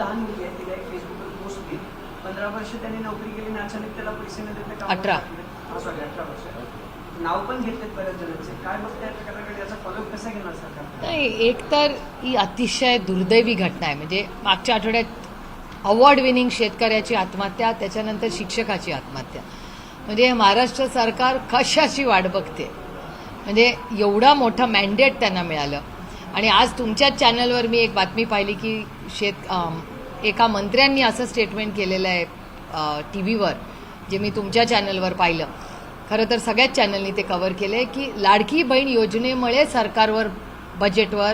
लहान मुलगी आहे तिला एक फेसबुकवर पोस्ट केली. पंधरा वर्ष त्यांनी नोकरी केली आणि अचानक त्याला पैसे न देता कामावर अठरा. टाकलं. हा सॉरी अठरा वर्ष. नाव पण घेतलेत बऱ्याच जणांचे. काय बघताय या प्रकाराकडे याचा फॉलोअप कसा घेणार सरकार? नाही एक तर ही अतिशय दुर्दैवी घटना आहे. म्हणजे मागच्या आठवड्यात अवॉर्ड विनिंग शेतकऱ्याची आत्महत्या त्याच्यानंतर शिक्षकाची आत्महत्या. म्हणजे महाराष्ट्र सरकार कशाची वाट बघते? म्हणजे एवढा मोठा मॅन्डेट त्यांना मिळालं. आणि आज तुमच्याच चॅनलवर मी एक बातमी पाहिली की शेत अम, एका मंत्र्यांनी असं स्टेटमेंट केलेलं आहे टी व्हीवर जे मी तुमच्या चॅनलवर पाहिलं. खरं तर सगळ्याच चॅनलनी ते कवर केलं आहे की लाडकी बहीण योजनेमुळे सरकारवर बजेटवर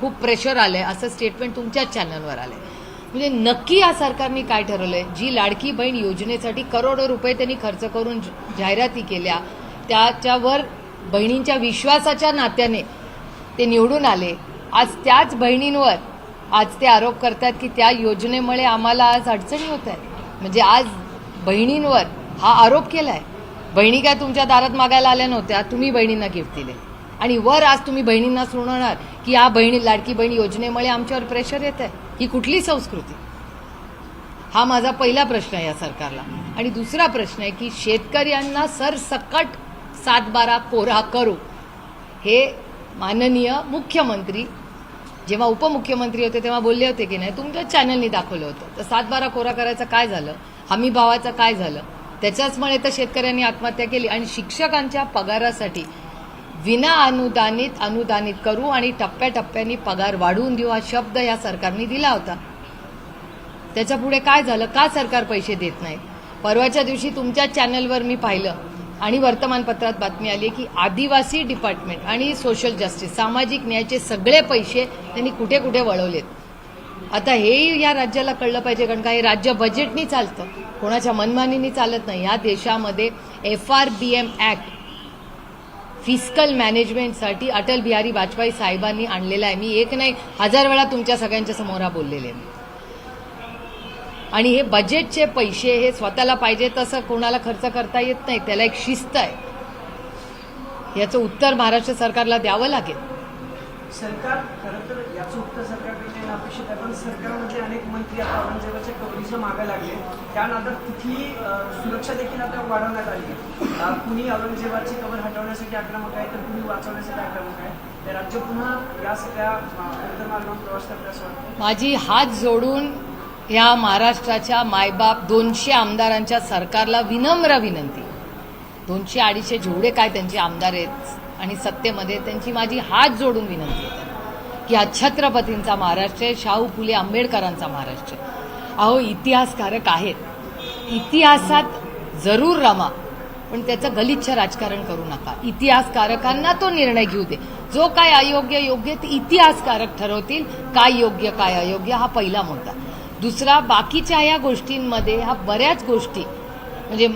खूप प्रेशर आलं आहे असं स्टेटमेंट तुमच्याच चॅनलवर आलं आहे म्हणजे नक्की या सरकारने काय ठरवलं आहे जी लाडकी बहीण योजनेसाठी करोडो रुपये त्यांनी खर्च करून जाहिराती केल्या त्याच्यावर बहिणींच्या विश्वासाच्या नात्याने ते निवडून आले. आज त्याच बहिणींवर आज ते आरोप करतात की त्या योजनेमुळे आम्हाला आज अडचणी होत आहेत. म्हणजे आज बहिणींवर हा आरोप केला आहे बहिणी काय तुमच्या दारात मागायला आल्या नव्हत्या तुम्ही बहिणींना गिफ्ट दिले. आणि वर आज तुम्ही बहिणींना सुनावणार की या बहिणी लाडकी बहीण योजनेमुळे आमच्यावर प्रेशर येत आहे. ही कुठली संस्कृती? हा माझा पहिला प्रश्न आहे या सरकारला. आणि दुसरा प्रश्न आहे की शेतकऱ्यांना सरसकट सातबारा कोरा करू. हे माननीय मुख्यमंत्री जेव्हा उपमुख्यमंत्री होते तेव्हा बोलले होते की नाही तुमच्या चॅनलनी दाखवलं होतं. तर सातबारा कोरा करायचं काय झालं? हमी भावाचं काय झालं? त्याच्याचमुळे तर शेतकऱ्यांनी आत्महत्या केली आणि शिक्षकांच्या पगारासाठी विना अनुदानित अनुदानित करू आणि टप्प्याटप्प्याने पगार वाढवून देऊ हा शब्द या सरकारने दिला होता. त्याच्या पुढे काय झालं? का सरकार पैसे देत नाही? परवाच्या दिवशी तुमच्या चॅनलवर मी पाहिलं. आणि वर्तमानपत्रात बातमी आली की आदिवासी डिपार्टमेंट आणि सोशल जस्टिस सामाजिक न्यायाचे सगळे पैसे त्यांनी कुठे कुठे वळवलेत. आता हेही या राज्याला कळलं पाहिजे कारण का हे राज्य बजेटनी चालतं. कोणाच्या मनमानीनी चालत नाही. या देशामध्ये F R B M act fiscal मॅनेजमेंटसाठी Atal Bihari Vajpayee साहेबांनी आणलेला आहे. मी एक नाही हजार वेळा तुमच्या सगळ्यांच्या समोर हा बोललेले आहे. आणि हे बजेटचे पैसे हे स्वतःला पाहिजे तसं कोणाला खर्च करता येत नाही त्याला एक शिस्त आहे. याचं उत्तर महाराष्ट्र सरकारला द्यावं लागेल. सरकार खरं तर याचं उत्तर सरकारकडे अपेक्षित आहे पण सरकारमध्ये अनेक मंत्री आता औरंगजेबाच्या कवरीचं मागे लागले. त्या नादात तिथली सुरक्षा देखील आता वाढवण्यात आली. कुणी औरंगजेबाची कवर हटवण्यासाठी आक्रमक आहे तर कुणी वाचवण्यासाठी आक्रमक आहे. राज्य पुन्हा या सगळ्या प्रवास करते असं वाटतं माझी हात जोडून या महाराष्ट्राच्या मायबाप दोनशे आमदारांच्या सरकारला विनम्र विनंती. दोनशे अडीचशे जेवढे काय त्यांचे आमदार आहेत आणि सत्तेमध्ये त्यांची माझी हात जोडून विनंती आहे. की हा छत्रपतींचा महाराष्ट्र आहे शाहू फुले आंबेडकरांचा महाराष्ट्र अहो इतिहासकारक आहेत. इतिहासात जरूर रमा पण त्याचं गलिच्छ राजकारण करू नका. इतिहासकारकांना तो निर्णय घेऊ दे. जो काय अयोग्य योग्य ते इतिहासकारक ठरवतील काय योग्य काय अयोग्य हा पहिला मुद्दा. दुसरा बाकीच्या या गोष्टींमध्ये ह्या बऱ्याच गोष्टी म्हणजे